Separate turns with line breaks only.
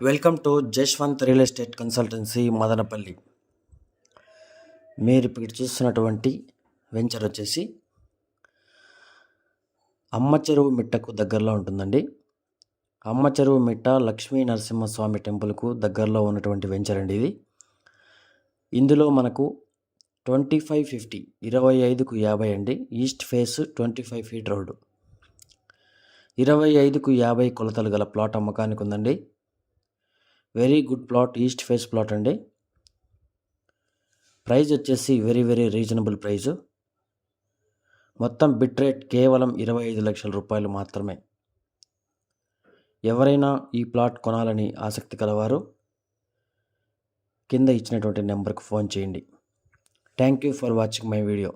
Welcome to Jaswanth real estate consultancy Madanapalli. మీరు ఇప్పుడు చూస్తున్నటువంటి వెంచర్ వచ్చేసి అమ్మ చెరువు మిట్టకు దగ్గరలో ఉంటుందండి. అమ్మ చెరువు మిట్ట లక్ష్మీ నరసింహస్వామి టెంపుల్కు దగ్గరలో ఉన్నటువంటి వెంచర్ అండి ఇది. ఇందులో మనకు ట్వంటీ ఫైవ్ ఫిఫ్టీ ఇరవై ఐదుకు యాభై అండి. East face twenty five feet road. ఇరవై ఐదుకు యాభై కొలతలు గల ప్లాట్ అమ్మకానికి ఉందండి. Very good plot east face plot అండి. ప్రైజ్ వచ్చేసి వెరీ వెరీ రీజనబుల్ ప్రైజు. మొత్తం బిట్ రేట్ కేవలం ఇరవై ఐదు లక్షల రూపాయలు మాత్రమే. ఎవరైనా ఈ ప్లాట్ కొనాలని ఆసక్తి కలవారు కింద ఇచ్చినటువంటి నెంబర్కు ఫోన్ చేయండి. Thank you for watching my video.